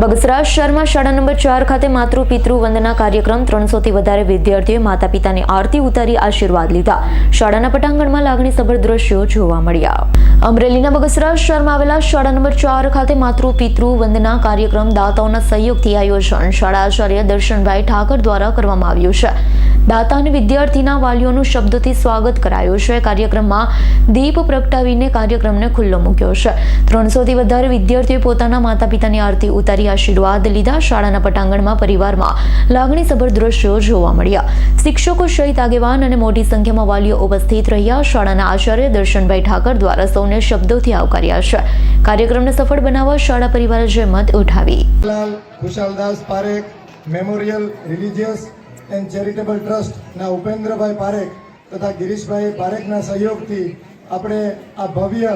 બગસરા શર્મા શાળા નંબર ચાર ખાતે માતૃ, પિતૃ વંદના કાર્યક્રમ ત્રણસોથી વધારે વિદ્યાર્થીઓએ માતા પિતાની આરતી ઉતારી આશીર્વાદ લીધા. શાળાના પટાંગણમાં લાગણીસભર દ્રશ્યો જોવા મળ્યા. અમરેલીના બગસરા શહેરમાં આવેલા શાળા નંબર ચાર ખાતે માતૃ, પિતૃ વંદના કાર્યક્રમ દાતાઓના સહયોગથી આયોજન શાળા આચાર્ય દર્શનભાઈ ઠાકર દ્વારા કરવામાં આવ્યું છે. દાતા અને વિદ્યાર્થીના વાલીઓનું શબ્દોથી સ્વાગત કરાયું છે. કાર્યક્રમમાં દીપ પ્રગટાવીને કાર્યક્રમને ખુલ્લો મૂક્યો છે. ત્રણસોથી વધારે વિદ્યાર્થીઓએ પોતાના માતા પિતાની આરતી ઉતારી આશીર્વાદ લીધા. શાળાના પટાંગણમાં પરિવારમાં લાગણીસભર દ્રશ્યો જોવા મળ્યા. શિક્ષકો સહિત આગેવાન અને મોટી સંખ્યામાં વાલીઓ ઉપસ્થિત રહ્યા. શાળાના આચાર્ય દર્શનભાઈ ઠાકર દ્વારા સૌને શબ્દોથી આવકાર્યા છે. કાર્યક્રમને સફળ બનાવવા શાળા પરિવારે જહેમત ઉઠાવી. Khushaldas Parekh, memorial, religious and charitable ટ્રસ્ટના ઉપેન્દ્રભાઈ પારેખ તથા ગિરીશભાઈ પારેખના સહયોગથી આપણે આ ભવ્ય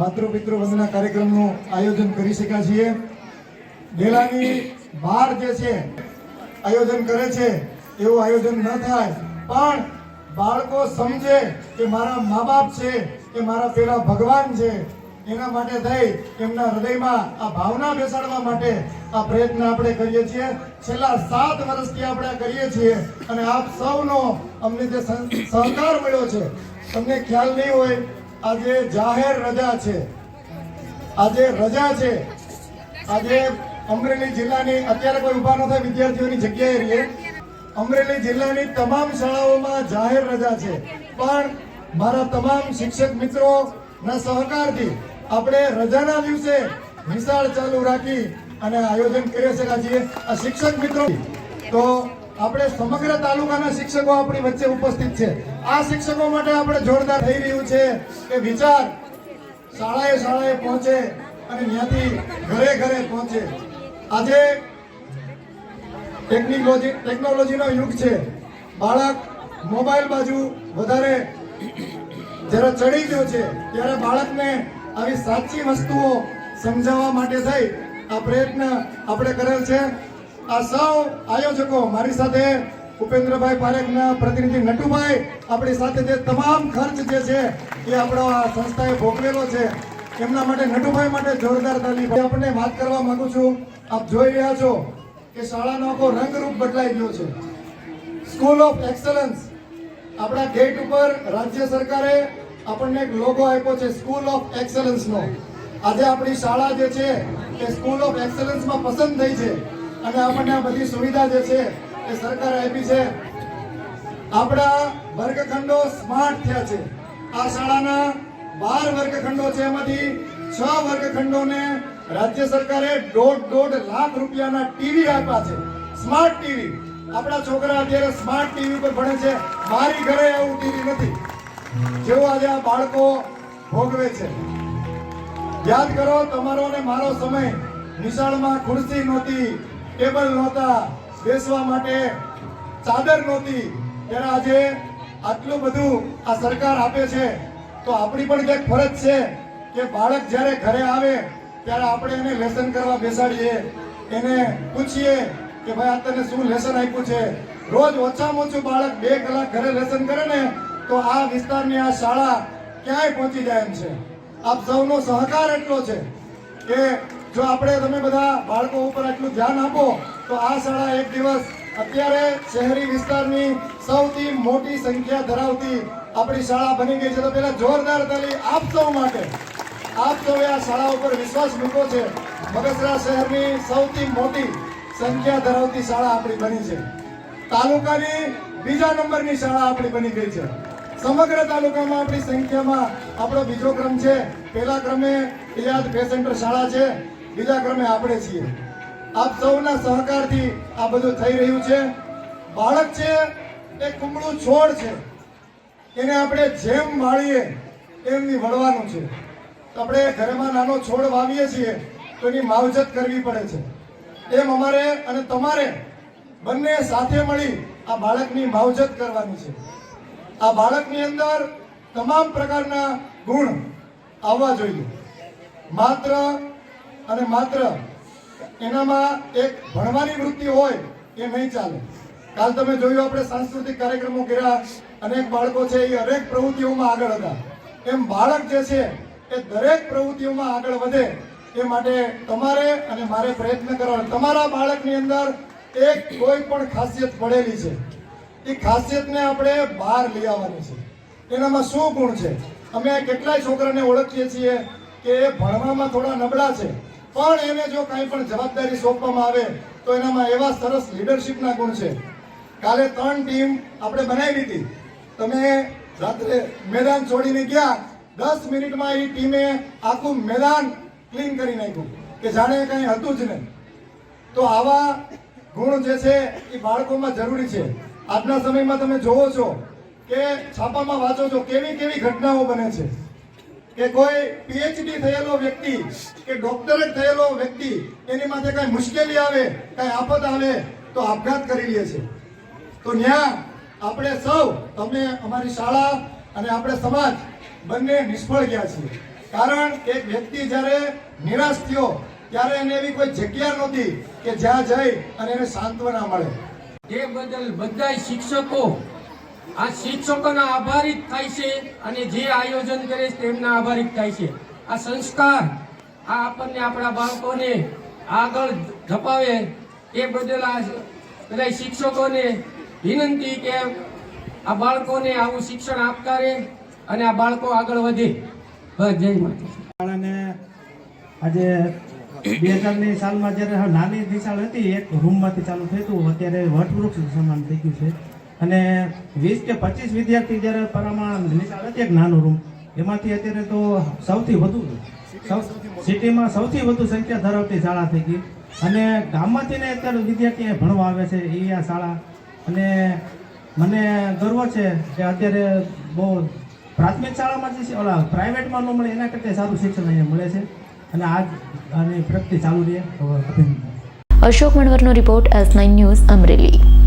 માતૃપિતૃ વંદના કાર્યક્રમનું આયોજન કરી શક્યા છીએ. ડેલાની બહાર જે છે, આયોજન કરે છે, એવું આયોજન ન થાય. પણ બાળકો સમજે કે મારા મા બાપ છે, કે મારા પેલા ભગવાન છે, એના માટે થઈ એમના હૃદયમાં આ ભાવના બેસાડવા માટે આ પ્રયત્ન આપણે કરીએ છીએ. છેલ્લા સાત વર્ષથી આપણે કરીએ છીએ અને આપ સૌનો અમને જે સહ- સહકાર મળ્યો છે, તમને ખ્યાલ નહીં હોય, આજે જાહેર રજા છે. આજે રજા છે. આજે અમરેલી જિલ્લાની અત્યારે કોઈ ઊભા ન થાય, વિદ્યાર્થીઓની જગ્યાએ રહીએ. અમરેલી જિલ્લાની તમામ શાળાઓમાં જાહેર રજા છે. પણ મારા તમામ શિક્ષક મિત્રો ના સહકારથી આપણે રજાના દિવસે વિશાળ ચાલુ રાખી અને આયોજન કરી શક્યા છીએ આ શિક્ષક મિત્રો તો આપણે સમગ્ર તાલુકાના શિક્ષકો આપણી વચ્ચે ઉપસ્થિત છે. આ શિક્ષકો માટે આપણે જોરદાર થઈ રહ્યું છે કે વિચાર શાળાએ શાળાએ પહોંચે અને ત્યાંથી ઘરે ઘરે પહોંચે. આજે ટેકનોલોજી ટેકનોલોજીનો યુગ છે. બાળક મોબાઈલ બાજુ વધારે જ્યારે ચડી ગયો છે, ત્યારે બાળકને આવી સાચી વસ્તુઓ સમજાવવા માટે થઈ આ પ્રયત્ન આપણે કરેલ છે. આ સૌ આયોજકો મારી સાથે ઉપેન્દ્રભાઈ પારેખના પ્રતિનિધિ નટુભાઈ આપણી સાથે જે તમામ ખર્ચ જે છે, એ આપણો આ સંસ્થાએ ભોગવેલો છે. એમના માટે, નટુભાઈ માટે જોરદાર તાલીમ. આપણને વાત કરવા માંગુ છું. આપ જોઈ રહ્યા છો કે શાળાનો આખો રંગરૂપ બદલાઈ ગયો છે. સ્કૂલ ઓફ એક્સલન્સ આપણા ગેટ ઉપર રાજ્ય સરકારે આપણને એક લોગો આપ્યો છે સ્કૂલ ઓફ એક્સલન્સનો આજે આપણી શાળા જે છે, એ સ્કૂલ ઓફ એક્સલન્સમાં પસંદ થઈ છે. અને આપણને આ બધી સુવિધા જે છે, એ સરકારે આપી છે. આપણા વર્ગખંડો સ્માર્ટ થયા છે. આ શાળાના બાર વર્ગખંડો છે એમાંથી છ વર્ગખંડોને રાજ્ય સરકારે દોઢ દોઢ લાખ રૂપિયાના ટીવી આપ્યા છે. Smart TV. આપણા છોકરા અત્યારે સ્માર્ટ ટીવી પર ભણે છે. મારી ઘરે એવું ટીવી નથી. જેવું આજે આ બાળકો ભોગવે છે. યાદ કરો, તમારો ને મારો સમય નિશાળમાં ખુરશી નહોતી, ટેબલ નહોતા, બેસવા માટે ચાદર નહોતી. ત્યારે આજે આટલું બધું આ સરકાર આપે છે. તો આપણી પણ કંઈક ફરજ છે કે બાળક જ્યારે ઘરે આવે, ત્યારે આપણે એને લેસન કરવા બેસાડીએ. એને પૂછીએ કે ભાઈ, આ તને શું લેસન આપ્યું છે? રોજ ઓછામાં ઓછું બાળક બે કલાક ઘરે લેસન કરે ને, તો આ વિસ્તારની આ શાળા ક્યાંય પહોંચી જાય એમ છે. આપ સૌનો સહકાર એટલો છે કે જો આપણે તમે બધા બાળકો ઉપર એટલું ધ્યાન આપો, તો આ શાળા એક દિવસ અત્યારે શહેરી વિસ્તારની સૌથી મોટી સંખ્યા ધરાવતી આપણી શાળા બની ગઈ છે તો પેલા જોરદાર તાલી આપ સૌ માટે. આપ સૌએ આ શાળા ઉપર વિશ્વાસ મૂક્યો છે. બગસરા શહેરની સૌથી મોટી સંખ્યા ધરાવતી શાળા આપણી બની છે. તાલુકાની બીજા નંબરની શાળા આપણી બની ગઈ છે. સમગ્ર તાલુકામાં આપણી સંખ્યામાં આપણો બીજો ક્રમ છે. પહેલા ક્રમે ઇલિયાદ બે સેન્ટર શાળા છે. બીજા ક્રમે આપણે છીએ. આપ સૌના સહકારથી આ બધું થઈ રહ્યું છે. બાળક છે એ કુમળું છોડ છે. એને આપણે જેમ વાળીએ એમની વળવાનું છે. આપણે ઘરમાં નાનો છોડ વાવીએ છીએ, તો એની માવજત કરવી પડે છે. એમ અમારે અને તમારે બંને સાથે મળી આ બાળકની માવજત કરવાની છે. આ બાળકની અંદર તમામ પ્રકારના ગુણ આવવા જોઈએ. માત્ર અને માત્ર એનામાં એક ભણવાની વૃત્તિ હોય એ નહીં ચાલે. કાલ તમે જોયું આપણે સાંસ્કૃતિક કાર્યક્રમો કર્યા અનેક બાળકો છે એ અનેક પ્રવૃત્તિઓમાં આગળ હતા. એમ બાળક જે છે એ દરેક પ્રવૃત્તિઓમાં આગળ વધે એ માટે તમારે અને મારે પ્રયત્ન કરવાનો. તમારા બાળકની અંદર એક કોઈ પણ ખાસિયત પડેલી છે. એ ખાસિયતને આપણે બહાર લઈ આવવાની છે. એનામાં શું ગુણ છે? અમે કેટલાય છોકરાને ઓળખીએ છીએ કે એ ભણવામાં થોડા નબળા છે. પણ એને જો કાંઈ પણ જવાબદારી સોંપવામાં આવે તો એનામાં એવા સરસ લીડરશિપના ગુણ છે. કાલે ત્રણ ટીમ આપણે બનાવી હતી. તમે રાત્રે મેદાન છોડીને ગયા, દસ મિનિટમાં એ ટીમે આખું મેદાન ક્લીન કરી નાખ્યું, કે જાણે કંઈ હતું જ નહીં. તો આવા ગુણ જે છે એ બાળકોમાં જરૂરી છે. આજના સમયમાં તમે જોવો છો કે છાપામાં વાંચો છો, કેવી કેવી ઘટનાઓ બને છે. કે કોઈ પીએચડી થયેલો વ્યક્તિ, કે ડોક્ટરેટ થયેલો વ્યક્તિ, એની માથે કઈ મુશ્કેલી આવે, કઈ આફત આવે, તો આપઘાત કરી લે છે. તો ન્યા આપણે સૌ તમે અમારી શાળા અને આપણે સમાજ બંને નિષ્ફળ ગયા છીએ. કારણ એક વ્યક્તિ જ્યારે નિરાશ થયો, ત્યારે એને એવી કોઈ જગ્યા નહોતી કે જ્યાં જઈ અને એને સાંત્વના મળે. એ બદલ બધા શિક્ષકો, આ શિક્ષકોના આભારિત થાય છે અને જે આયોજન કરે છે તેમના આભારિત થાય છે. આ સંસ્કાર આ આપણને આપણા બાળકોને આગળ ધપાવે એ બદલ આ બધા શિક્ષકોને વિનંતી કે આ બાળકોને આવું શિક્ષણ આપતા રહે અને આ બાળકો આગળ વધે. બસ, જય માતા શાળાને આજે બે હજારની સાલમાં જ્યારે નાની નિશાળ હતી, એક રૂમમાંથી ચાલુ થયું અત્યારે વટવૃક્ષ સમાન થઈ ગયું છે. અને વીસ કે પચીસ વિદ્યાર્થી જ્યારે પરમાણ નિશાળ હતી, એક નાનો રૂમ, એમાંથી અત્યારે તો સૌથી વધુ સિટીમાં સૌથી વધુ સંખ્યા ધરાવતી શાળા થઈ ગઈ. અને ગામમાંથી ને અત્યારે વિદ્યાર્થી ભણવા આવે છે, એ આ શાળા અને મને ગર્વ છે કે અત્યારે બહુ પ્રાથમિક શાળામાં જે છે, ઓલા પ્રાઇવેટમાં ન મળે, એના કરતાં સારું શિક્ષણ અહીંયા મળે છે. અને આજ આની પ્રગતિ ચાલુ રહે. અભિનંદન. Ashok મણવરનો report S nine news Amreli.